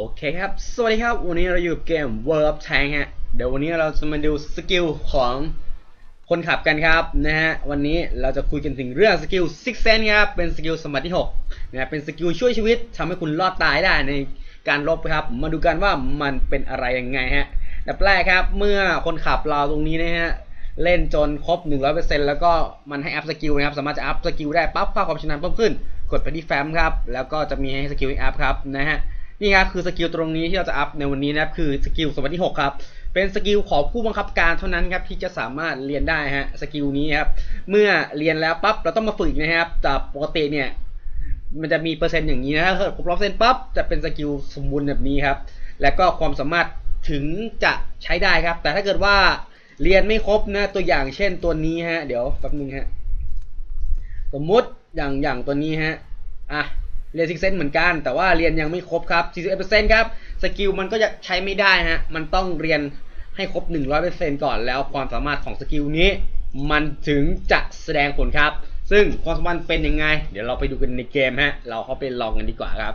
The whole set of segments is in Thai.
โอเคครับ สวัสดีครับ วันนี้เราอยู่เกม World of Tank ฮะ เดี๋ยววันนี้เราจะมาดูสกิลของคนขับกันครับนะฮะ วันนี้เราจะคุยกันถึงเรื่องสกิล Six Sense ครับ เป็นสกิลสมบัติที่6นะเป็นสกิลช่วยชีวิตทำให้คุณรอดตายได้ในการรบครับ มาดูกันว่ามันเป็นอะไรยังไงฮะดับแรกครับ เมื่อคนขับเราตรงนี้นะฮะ เล่นจนครบ 100%แล้วก็มันให้อัพสกิลนะครับ สามารถจะอัพสกิลได้ปั๊บค่าความชำนาญเพิ่มขึ้น กดไปที่แฟ้มครับ แล้วก็จะมีให้สกิลอัพครับนะฮะ นี่ครับคือสกิลตรงนี้ที่เราจะอัพในวันนี้นะครับคือสกิลสมบัติที่6ครับเป็นสกิลของผู้บังคับการเท่านั้นครับที่จะสามารถเรียนได้ฮะสกิลนี้ครับเมื่อเรียนแล้วปั๊บเราต้องมาฝึกนะครับแต่ปกติเนี่ยมันจะมีเปอร์เซ็นต์อย่างนี้นะถ้าเกิดครบร้อยเปอร์เซ็นต์ปั๊บจะเป็นสกิลสมบูรณ์แบบนี้ครับ แล้วก็ความสามารถถึงจะใช้ได้ครับ แต่ถ้าเกิดว่าเรียนไม่ครบนะตัวอย่างเช่นตัวนี้ฮะ เดี๋ยวแป๊บนึงฮะสมมุติอย่างอย่างตัวนี้ฮะอะ เรียนซิกเซนเหมือนกัน แต่ว่าเรียนยังไม่ครบครับ 41%ครับ สกิลมันก็จะใช้ไม่ได้ฮะ มันต้องเรียนให้ครบ 100%ก่อนแล้วความสามารถของสกิลนี้ มันถึงจะแสดงผลครับ ซึ่งความสามารถเป็นยังไง เดี๋ยวเราไปดูกันในเกมฮะ เราเข้าไปลองกันดีกว่าครับ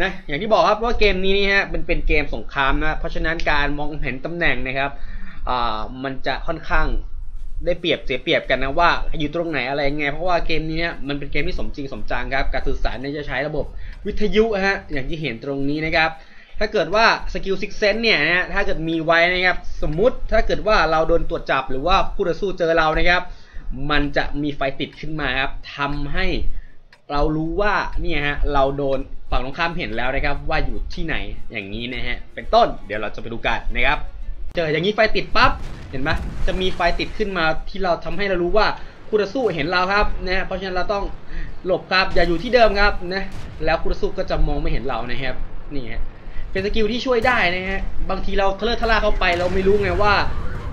นะ อย่างที่บอกครับว่าเกมนี้นี่ฮะเป็นเป็นเกมสงครามนะ เพราะฉะนั้นการมองเห็นตำแหน่งนะครับ อ่า มันจะค่อนข้าง ได้เปรียบเสียเปรียบกันนะว่าอยู่ตรงไหนอะไรยังไง เพราะว่าเกมนี้มันเป็นเกมที่สมจริงสมจังครับการสื่อสารเนี่ยจะใช้ระบบวิทยุฮะอย่างที่เห็นตรงนี้นะครับ ถ้าเกิดว่าสกิลซิกเซนเนี่ยนะถ้าเกิดมีไว้นะครับสมมุติถ้าเกิดว่าเราโดนตรวจจับหรือว่าผู้ต่อสู้เจอเรานะครับ มันจะมีไฟติดขึ้นมาครับทำให้เรารู้ว่าเนี่ยฮะเราโดนฝั่งตรงข้ามเห็นแล้วนะครับ ว่าอยู่ที่ไหนอย่างนี้นะฮะเป็นต้นเดี๋ยวเราจะไปดูกันนะครับ เจออย่างนี้ไฟติดปั๊บ เห็นไหมจะมีไฟติดขึ้นมาที่เราทำให้เรารู้ว่าคู่ต่อสู้เห็นเราครับนะเพราะฉะนั้นเราต้องหลบครับอย่าอยู่ที่เดิมครับนะแล้วคู่ต่อสู้ก็จะมองไม่เห็นเรานะครับนี่ฮะเป็นสกิลที่ช่วยได้นะฮะบางทีเราทะเลาะทะล่าเข้าไป เราไม่รู้ไงว่า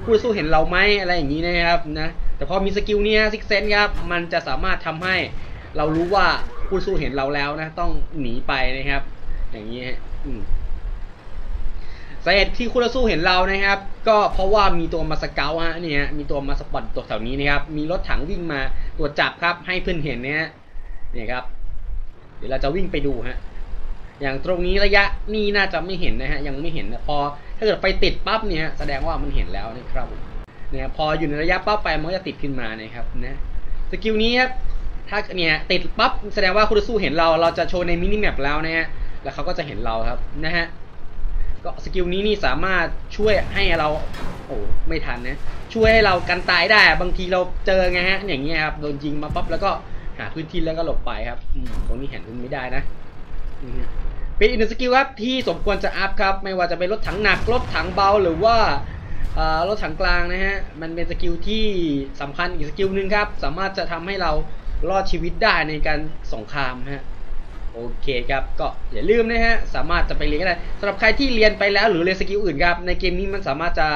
คู่ต่อสู้เห็นเราไหมอะไรอย่างนี้นะครับนะแต่พอมีสกิลนี้ซิกเซนครับมันจะสามารถทำให้เรารู้ว่าคู่ต่อสู้เห็นเราแล้วนะ ต้องหนีไปนะครับ อย่างนี้ฮะอืม สาเหตุที่คู่ต่อสู้เห็นเรานะครับ ก็เพราะว่ามีตัวมาสเกลฮะนี่ฮะมีตัวมาสปอตตัวแถวนี้นะครับมีรถถังวิ่งมาตรวจจับครับ ให้เพื่อนเห็นนะฮะนี่ครับ เดี๋ยวเราจะวิ่งไปดูฮะอย่างตรงนี้ระยะนี่น่าจะไม่เห็นนะฮะยังไม่เห็นนะพอถ้าเกิดไฟติดปั๊บเนี่ยแสดงว่ามันเห็นแล้วนะครับเนี่ยพออยู่ในระยะปั๊บไปมันก็จะติดขึ้นมานะครับนะสกิลนี้ครับถ้าเนี่ยติดปั๊บแสดงว่าคู่ต่อสู้เห็นเราเราจะโชว์ในมินิแมปแล้วนะฮะแล้วเขาก็จะเห็นเราครับนะฮะ ก็สกิลนี้นี่สามารถช่วยให้เราโอ้ไม่ทันนะช่วยให้เรากันตายได้ บางทีเราเจอไงฮะอย่างเงี้ยครับโดนยิงมาปั๊บแล้วก็หาพื้นที่แล้วก็หลบไปครับอืมตรงนี้เห็นคุณไม่ได้นะนี่เป็นอีกหนึ่งสกิลครับที่สมควรจะอัพครับ ไม่ว่าจะเป็นรถถังหนักรถถังเบาหรือว่าอ่ารถถังกลางนะฮะมันเป็นสกิลที่สำคัญอีกสกิลหนึ่งครับ สามารถจะทำให้เรารอดชีวิตได้ในการสงครามฮะ โอเคครับก็อย่าลืมนะฮะสามารถจะไปเรียนก็ได้สำหรับใครที่เรียนไปแล้วหรือเรียนสกิลอื่นครับในเกมนี้มันสามารถจะ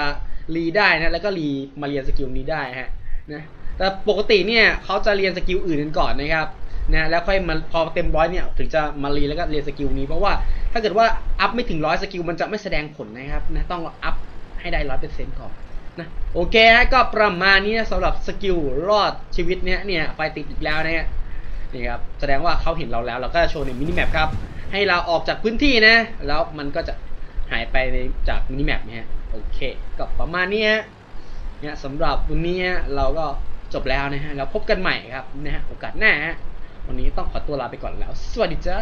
รีได้นะแล้วก็รีมาเรียนสกิลนี้ได้ฮะนะแต่ปกติเนี่ยเขาจะเรียนสกิลอื่นกันก่อนนะครับนะแล้วค่อยมาพอเต็มร้อยเนี่ยถึงจะมารีแล้วก็เรียนสกิลนี้เพราะว่าถ้าเกิดว่าอัพไม่ถึงร้อยสกิลมันจะไม่แสดงผลนะครับนะต้องอัพให้ได้ร้อยเปอร์เซ็นต์ก่อนนะโอเคฮะก็ประมาณนี้นะสำหรับสกิลรอดชีวิตเนี้ยเนี่ยไฟติดอีกแล้วนะฮะ นี่ครับแสดงว่าเขาเห็นเราแล้วเราก็จะโชว์ในมินิแมปครับ ให้เราออกจากพื้นที่นะ แล้วมันก็จะหายไปในจากมินิแมปเนี่ยฮะโอเคก็ประมาณนี้เนี่ยสำหรับวันนี้เราก็จบแล้วนะฮะแล้วพบกันใหม่ครับนะฮะโอกาสหน้าฮะวันนี้ต้องขอตัวลาไปก่อนแล้ว สวัสดีจ้า